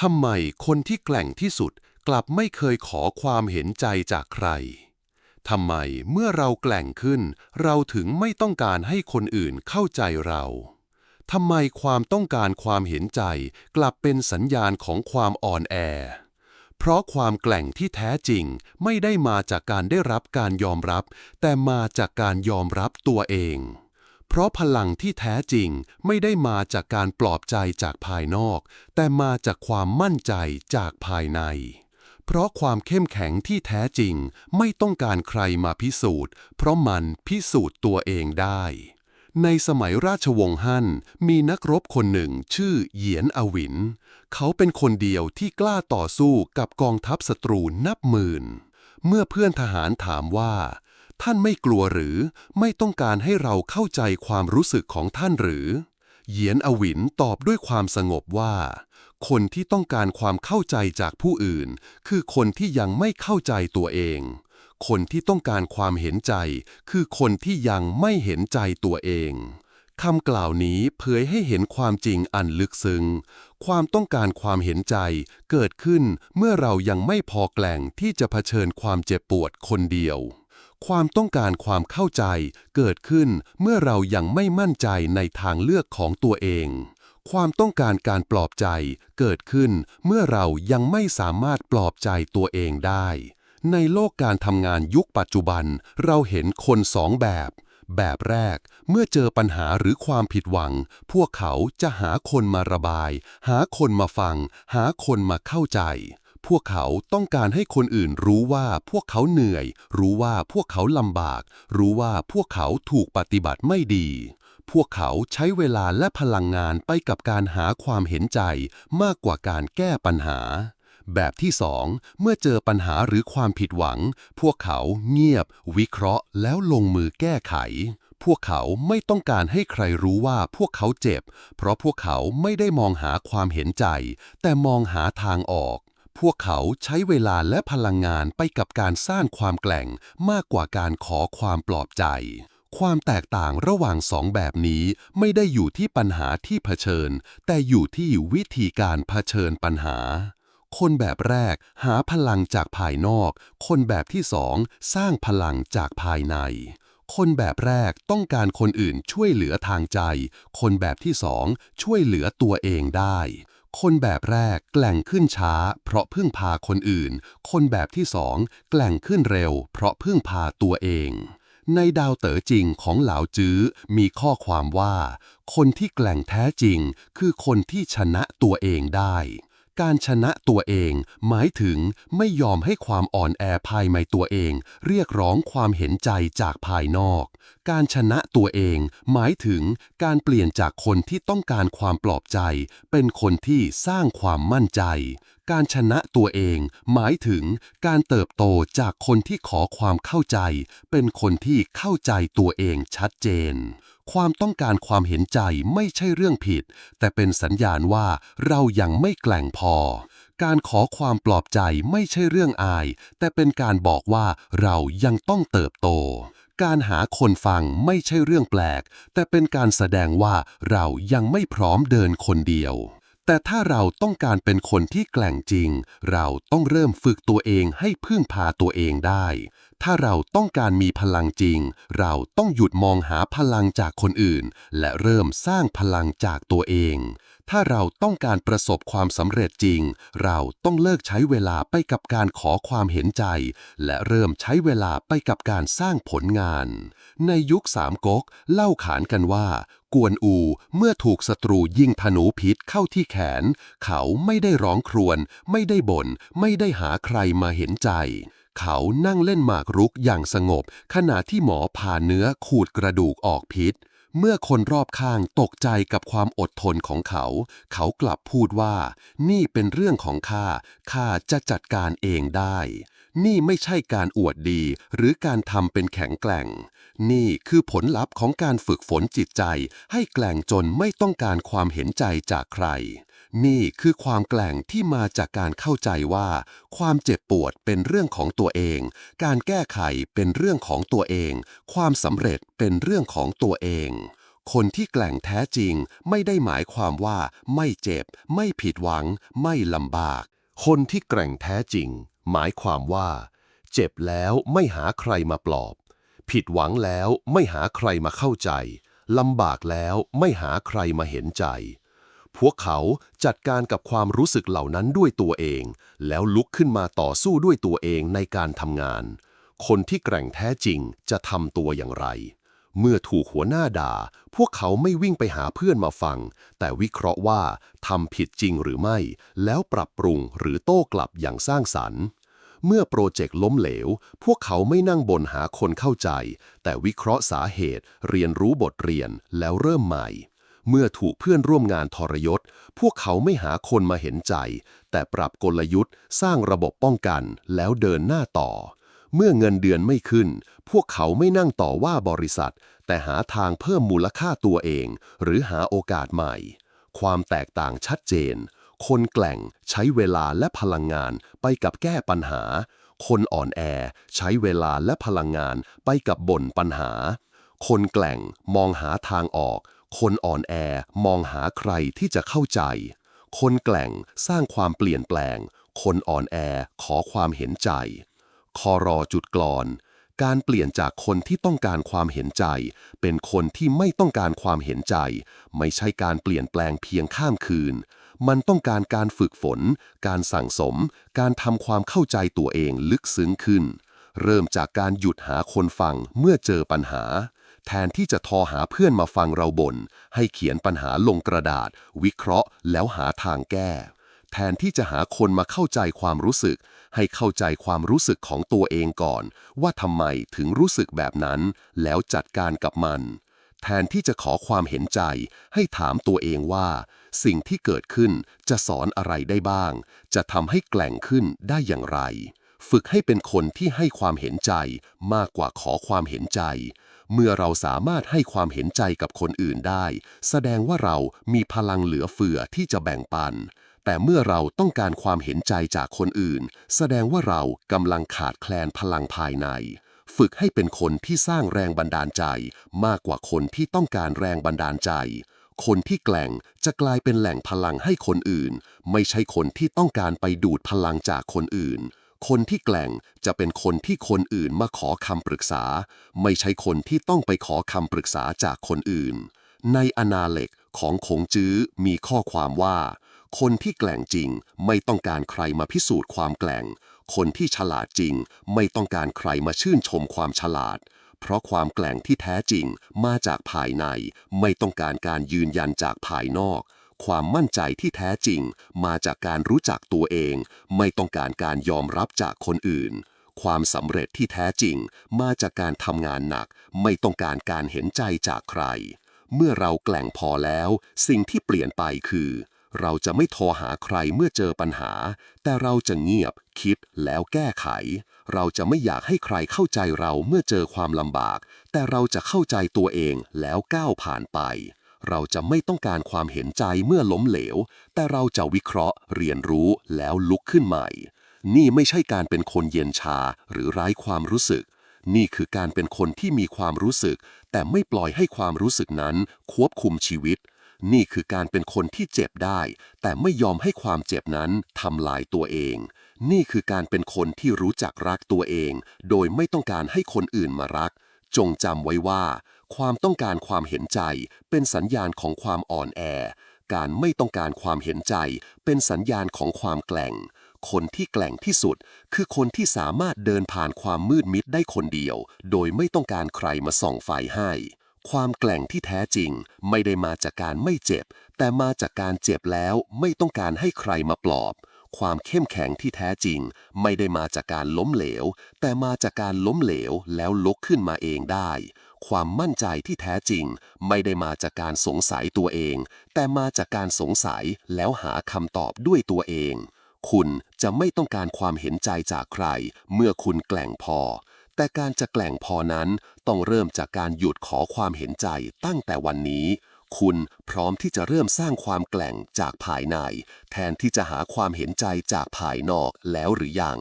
ทำไมคนที่แกร่งที่สุดกลับไม่เคยขอความเห็นใจจากใคร ทำไมเมื่อเราแกล่งขึ้น เราถึงไม่ต้องการให้คนอื่นเข้าใจเรา ทำไมความต้องการความเห็นใจกลับเป็นสัญญาณของความอ่อนแอ เพราะความแกล่งที่แท้จริงไม่ได้มาจากการได้รับการยอมรับ แต่มาจากการยอมรับตัวเอง เพราะพลังที่แท้จริงไม่ได้มาจากการปลอบใจจากภายนอก แต่มาจากความมั่นใจจากภายใน เพราะความเข้มแข็งที่แท้จริงไม่ต้องการใครมาพิสูจน์ เพราะมันพิสูจน์ตัวเองได้ ในสมัยราชวงศ์ฮั่นมีนักรบคนหนึ่งชื่อเหยียนอวิน เขาเป็นคนเดียวที่กล้าต่อสู้กับกองทัพศัตรูนับหมื่น เมื่อเพื่อนทหารถามว่า ท่านไม่กลัวหรือไม่ต้องการให้เราเข้าใจความรู้สึกของท่านหรือ เหยียนอวินตอบด้วยความสงบว่า คนที่ต้องการความเข้าใจจากผู้อื่น คือคนที่ยังไม่เข้าใจตัวเอง คนที่ต้องการความเห็นใจ คือคนที่ยังไม่เห็นใจตัวเองคำกล่าวนี้เผยให้เห็นความจริงอันลึกซึ้ง ความต้องการความเห็นใจเกิดขึ้นเมื่อเรายังไม่พอแกล่งที่จะเผชิญความเจ็บปวดคนเดียว ความต้องการความเข้าใจเกิดขึ้นเมื่อเรายังไม่มั่นใจในทางเลือกของตัวเอง ความต้องการการปลอบใจเกิดขึ้นเมื่อเรายังไม่สามารถปลอบใจตัวเองได้ ในโลกการทำงานยุคปัจจุบัน เราเห็นคนสองแบบ แบบแรก เมื่อเจอปัญหาหรือความผิดหวัง พวกเขาจะหาคนมาระบาย หาคนมาฟัง หาคนมาเข้าใจ พวกเขาต้องการให้คนอื่นรู้ว่าพวกเขาเหนื่อย รู้ว่าพวกเขาลำบาก รู้ว่าพวกเขาถูกปฏิบัติไม่ดี พวกเขาใช้เวลาและพลังงานไปกับการหาความเห็นใจมากกว่าการแก้ปัญหา แบบที่สองเมื่อเจอปัญหาหรือความผิดหวัง พวกเขาเงียบ วิเคราะห์ แล้วลงมือแก้ไขพวกเขาไม่ต้องการให้ใครรู้ว่าพวกเขาเจ็บ เพราะพวกเขาไม่ได้มองหาความเห็นใจ แต่มองหาทางออก พวกเขาใช้เวลาและพลังงานไปกับการสร้างความแกล่งมากกว่าการขอความปลอบใจ ความแตกต่างระหว่างสองแบบนี้ไม่ได้อยู่ที่ปัญหาที่เผชิญ แต่อยู่ที่วิธีการเผชิญปัญหา คนแบบแรกหาพลังจากภายนอก คนแบบที่สองสร้างพลังจากภายในคนแบบแรกต้องการคนอื่นช่วยเหลือทางใจ คนแบบที่สองช่วยเหลือตัวเองได้ คนแบบแรกแกล่งขึ้นช้า เพราะพึ่งพาคนอื่น คนแบบที่สองแกล่งขึ้นเร็ว เพราะพึ่งพาตัวเอง ในดาวเต๋อจริงของเหลาจื้อมีข้อความว่า คนที่แกล่งแท้จริง คือคนที่ชนะตัวเองได้ การชนะตัวเอง หมายถึงไม่ยอมให้ความอ่อนแอภายในตัวเอง เรียกร้องความเห็นใจจากภายนอก การชนะตัวเอง หมายถึงการเปลี่ยนจากคนที่ต้องการความปลอบใจ เป็นคนที่สร้างความมั่นใจการชนะตัวเอง หมายถึงการเติบโตจากคนที่ขอความเข้าใจ เป็นคนที่เข้าใจตัวเองชัดเจน ความต้องการความเห็นใจไม่ใช่เรื่องผิด แต่เป็นสัญญาณว่าเรายังไม่แกล่งพอ การขอความปลอบใจไม่ใช่เรื่องอาย แต่เป็นการบอกว่าเรายังต้องเติบโตการหาคนฟังไม่ใช่เรื่องแปลก แต่เป็นการแสดงว่าเรายังไม่พร้อมเดินคนเดียว แต่ถ้าเราต้องการเป็นคนที่แกล่งจริง เราต้องเริ่มฝึกตัวเองให้พึ่งพาตัวเองได้ ถ้าเราต้องการมีพลังจริง เราต้องหยุดมองหาพลังจากคนอื่น และเริ่มสร้างพลังจากตัวเอง ถ้าเราต้องการประสบความสำเร็จจริง เราต้องเลิกใช้เวลาไปกับการขอความเห็นใจ และเริ่มใช้เวลาไปกับการสร้างผลงาน ในยุคสามก๊กเล่าขานกันว่า กวนอูเมื่อถูกศัตรูยิงธนูพิษเข้าที่แขน เขาไม่ได้ร้องครวญไม่ได้บน่นไม่ได้หาใครมาเห็นใจ เขานั่งเล่นหมากรุกอย่างสงบ ขณะที่หมอผ่าเนื้อขูดกระดูกออกพิษ เมื่อคนรอบข้างตกใจกับความอดทนของเขา เขากลับพูดว่า นี่เป็นเรื่องของข้าข้าจะจัดการเองได้ นี่ไม่ใช่การอวดดี หรือการทำเป็นแข็งแกร่ง นี่คือผลลัพธ์ของการฝึกฝนจิตใจ ให้แกล่งจนไม่ต้องการความเห็นใจจากใคร นี่คือความแกล่งที่มาจากการเข้าใจว่า ความเจ็บปวดเป็นเรื่องของตัวเอง การแก้ไขเป็นเรื่องของตัวเอง ความสำเร็จเป็นเรื่องของตัวเองคนที่แกล่งแท้จริงไม่ได้หมายความว่าไม่เจ็บ ไม่ผิดหวัง ไม่ลำบาก คนที่แกร่งแท้จริง หมายความว่า เจ็บแล้วไม่หาใครมาปลอบ ผิดหวังแล้วไม่หาใครมาเข้าใจลำบากแล้วไม่หาใครมาเห็นใจ พวกเขาจัดการกับความรู้สึกเหล่านั้นด้วยตัวเอง แล้วลุกขึ้นมาต่อสู้ด้วยตัวเองในการทำงาน คนที่แกร่งแท้จริงจะทำตัวอย่างไร เมื่อถูกหัวหน้าด่า พวกเขาไม่วิ่งไปหาเพื่อนมาฟัง แต่วิเคราะห์ว่าทำผิดจริงหรือไม่ แล้วปรับปรุงหรือโต้กลับอย่างสร้างสรรค์ เมื่อโปรเจกต์ล้มเหลว พวกเขาไม่นั่งบนหาคนเข้าใจ แต่วิเคราะห์สาเหตุ เรียนรู้บทเรียนแล้วเริ่มใหม่ เมื่อถูกเพื่อนร่วมงานทรยศ พวกเขาไม่หาคนมาเห็นใจ แต่ปรับกลยุทธ์ สร้างระบบป้องกันแล้วเดินหน้าต่อ เมื่อเงินเดือนไม่ขึ้น พวกเขาไม่นั่งต่อว่าบริษัท แต่หาทางเพิ่มมูลค่าตัวเอง หรือหาโอกาสใหม่ ความแตกต่างชัดเจน คนแกล่งใช้เวลาและพลังงานไปกับแก้ปัญหา คนอ่อนแอใช้เวลาและพลังงานไปกับบ่นปัญหา คนแกล่งมองหาทางออก คนอ่อนแอมองหาใครที่จะเข้าใจ คนแกล่งสร้างความเปลี่ยนแปลง คนอ่อนแอขอความเห็นใจ คอรอจุดกลอนการเปลี่ยนจากคนที่ต้องการความเห็นใจ เป็นคนที่ไม่ต้องการความเห็นใจ ไม่ใช่การเปลี่ยนแปลงเพียงข้ามคืน มันต้องการการฝึกฝน การสั่งสม การทำความเข้าใจตัวเองลึกซึ้งขึ้น เริ่มจากการหยุดหาคนฟังเมื่อเจอปัญหา แทนที่จะทอหาเพื่อนมาฟังเราบน่นให้เขียนปัญหาลงกระดาษ วิเคราะห์ แล้วหาทางแก้ แทนที่จะหาคนมาเข้าใจความรู้สึก ให้เข้าใจความรู้สึกของตัวเองก่อน ว่าทำไมถึงรู้สึกแบบนั้น แล้วจัดการกับมัน แทนที่จะขอความเห็นใจ ให้ถามตัวเองว่า สิ่งที่เกิดขึ้นจะสอนอะไรได้บ้าง จะทำให้แกล่งขึ้นได้อย่างไร ฝึกให้เป็นคนที่ให้ความเห็นใจมากกว่าขอความเห็นใจ เมื่อเราสามารถให้ความเห็นใจกับคนอื่นได้ แสดงว่าเรามีพลังเหลือเฟือที่จะแบ่งปัน แต่เมื่อเราต้องการความเห็นใจจากคนอื่น แสดงว่าเรากำลังขาดแคลนพลังภายใน ฝึกให้เป็นคนที่สร้างแรงบันดาลใจ มากกว่าคนที่ต้องการแรงบันดาลใจ คนที่แกล่งจะกลายเป็นแหล่งพลังให้คนอื่น ไม่ใช่คนที่ต้องการไปดูดพลังจากคนอื่น คนที่แกล่งจะเป็นคนที่คนอื่นมาขอคำปรึกษา ไม่ใช่คนที่ต้องไปขอคำปรึกษาจากคนอื่น ในอนาเล็กของคงจื้อมีข้อความว่า คนที่แกล่งจริงไม่ต้องการใครมาพิสูจน์ความแกล่ง คนที่ฉลาดจริง ไม่ต้องการใครมาชื่นชมความฉลาด เพราะความแกล่งที่แท้จริงมาจากภายใน ไม่ต้องการการยืนยันจากภายนอก ความมั่นใจที่แท้จริง มาจากการรู้จักตัวเอง ไม่ต้องการการยอมรับจากคนอื่น ความสำเร็จที่แท้จริง มาจากการทำงานหนัก ไม่ต้องการการเห็นใจจากใคร เมื่อเราแกล่งพอแล้ว สิ่งที่เปลี่ยนไปคือ เราจะไม่โทรหาใครเมื่อเจอปัญหา แต่เราจะเงียบ คิดแล้วแก้ไข เราจะไม่อยากให้ใครเข้าใจเราเมื่อเจอความลำบาก แต่เราจะเข้าใจตัวเองแล้วก้าวผ่านไป เราจะไม่ต้องการความเห็นใจเมื่อล้มเหลว แต่เราจะวิเคราะห์ เรียนรู้แล้วลุกขึ้นใหม่ นี่ไม่ใช่การเป็นคนเย็นชาหรือไร้ความรู้สึก นี่คือการเป็นคนที่มีความรู้สึก แต่ไม่ปล่อยให้ความรู้สึกนั้นควบคุมชีวิต นี่คือการเป็นคนที่เจ็บได้ แต่ไม่ยอมให้ความเจ็บนั้นทำลายตัวเอง นี่คือการเป็นคนที่รู้จักรักตัวเอง โดยไม่ต้องการให้คนอื่นมารัก จงจำไว้ว่า ความต้องการความเห็นใจ เป็นสัญญาณของความอ่อนแอ การไม่ต้องการความเห็นใจ เป็นสัญญาณของความแกล่ง คนที่แกล่งที่สุด คือคนที่สามารถเดินผ่านความมืดมิดได้คนเดียว โดยไม่ต้องการใครมาส่องไฟให้ ความแกล่งที่แท้จริงไม่ได้มาจากการไม่เจ็บ แต่มาจากการเจ็บแล้วไม่ต้องการให้ใครมาปลอบ ความเข้มแข็งที่แท้จริง ไม่ได้มาจากการล้มเหลว แต่มาจากการล้มเหลวแล้วลุกขึ้นมาเองได้ ความมั่นใจที่แท้จริง ไม่ได้มาจากการสงสัยตัวเอง แต่มาจากการสงสัยแล้วหาคำตอบด้วยตัวเอง คุณจะไม่ต้องการความเห็นใจจากใคร เมื่อคุณแกล่งพอ แต่การจะแกล่งพอนั้นต้องเริ่มจากการหยุดขอความเห็นใจตั้งแต่วันนี้ คุณพร้อมที่จะเริ่มสร้างความแกล่งจากภายใน แทนที่จะหาความเห็นใจจากภายนอกแล้วหรือยัง